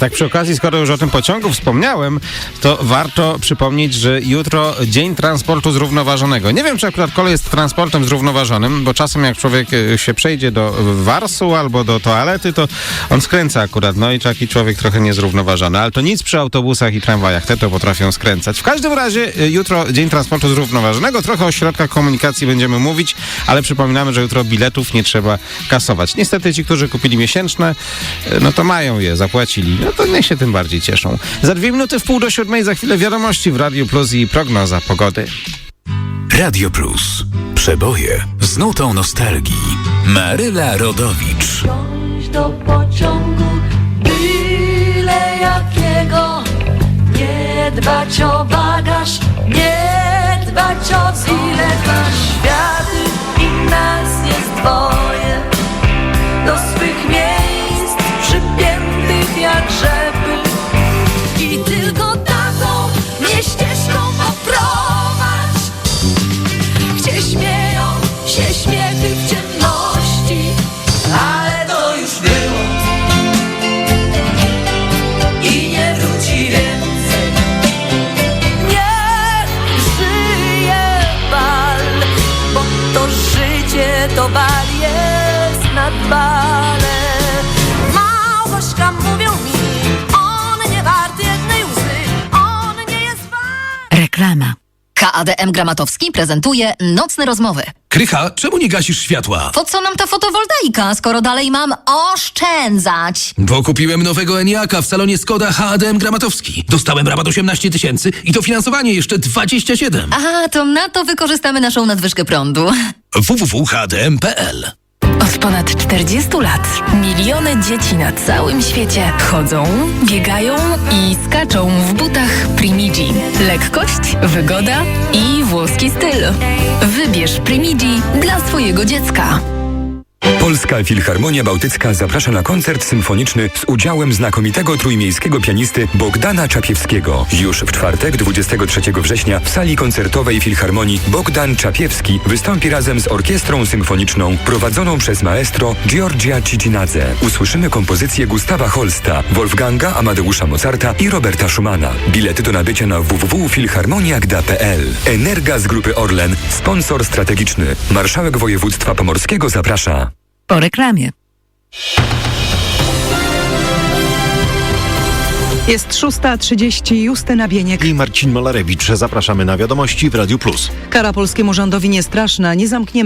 tak przy okazji, skoro już o tym pociągu wspomniałem, to warto przypomnieć, że jutro Dzień Transportu Zrównoważonego. Nie wiem, czy akurat kolej jest transportem zrównoważonym, bo czasem jak człowiek e, się przejdzie do warsu albo do toalety, to on skręca akurat, no i taki człowiek trochę niezrównoważony. Ale to nic przy autobusach i tramwajach, te to potrafią skręcać. W każdym razie e, jutro Dzień Transportu Zrównoważonego, trochę o środkach komunikacji będziemy mówić, ale przypominamy, że jutro biletów nie trzeba kasować. Niestety ci, którzy kupili miesięczne, e, no to mają je, zapłacili. No to niech się tym bardziej cieszą. Za dwie minuty w pół do siódmej, za chwilę wiadomości w Radiu Plus i prognoza pogody. Radio Plus. Przeboje z nutą nostalgii. Maryla Rodowicz. wsiąść do pociągu byle jakiego nie dbać o bagaż nie dbać o ile bal jest nad balem. Małgośka mówią mi, on nie wart jednej łzy, on nie jest wart. Reklama. KADM Gramatowski prezentuje Nocne Rozmowy. Krycha, czemu nie gasisz światła? Po co nam ta fotowoltaika, skoro dalej mam oszczędzać? Bo kupiłem nowego Eniaka w salonie Skoda HADM Gramatowski. Dostałem rabat 18 tysięcy i dofinansowanie jeszcze 27. A, to na to wykorzystamy naszą nadwyżkę prądu. www.hdm.pl Od ponad 40 lat miliony dzieci na całym świecie chodzą, biegają i skaczą w butach Primigi. Lekkość, wygoda i włoski styl. Wybierz Primigi dla swojego dziecka. Polska Filharmonia Bałtycka zaprasza na koncert symfoniczny z udziałem znakomitego trójmiejskiego pianisty Bogdana Czapiewskiego. Już w czwartek, 23 września w sali koncertowej Filharmonii Bogdan Czapiewski wystąpi razem z orkiestrą symfoniczną prowadzoną przez maestro Giorgia Cicinadze. Usłyszymy kompozycje Gustawa Holsta, Wolfganga Amadeusza Mozarta i Roberta Schumana. Bilety do nabycia na www.filharmoniagda.pl. Energa z grupy Orlen, sponsor strategiczny. Marszałek województwa pomorskiego zaprasza. Po reklamie. Jest 6.30, Justyna Bieniek. i Marcin Malarewicz. Zapraszamy na wiadomości w Radiu Plus. Kara polskiemu rządowi nie straszna, nie zamkniemy